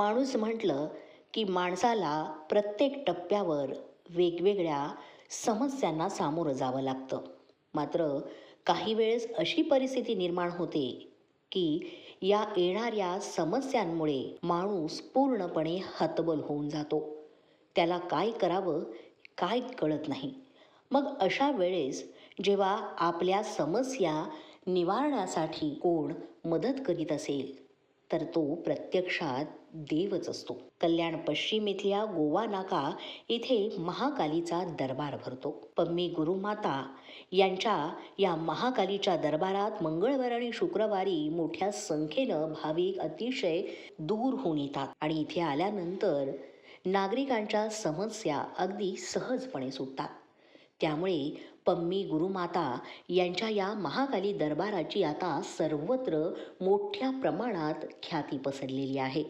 माणूस म्हटलं की माणसाला प्रत्येक टप्प्यावर वेगवेगळ्या समस्यांना सामोरं जावं लागतं. मात्र काही वेळेस अशी परिस्थिती निर्माण होते की या येणाऱ्या समस्यांमुळे माणूस पूर्णपणे हतबल होऊन जातो. त्याला काय करावं काय कळत नाही. मग अशा वेळेस जेव्हा आपल्या समस्या निवारण्यासाठी कोण मदत करीत असेल तर तो प्रत्यक्षात देवच असतो. कल्याण पश्चिम इथल्या गोवा नाका इथे महाकालीचा दरबार भरतो. पम्मी गुरुमाता यांच्या या महाकालीच्या दरबारात मंगळवार आणि शुक्रवारी मोठ्या संख्येनं भाविक अतिशय दूरहून येतात. आणि इथे आल्यानंतर नागरिकांच्या समस्या अगदी सहजपणे सुटतात. त्यामुळे पम्मी गुरुमाता यांच्या या महाकाली दरबाराची आता सर्वत्र मोठ्या प्रमाणात ख्याती पसरलेली आहे.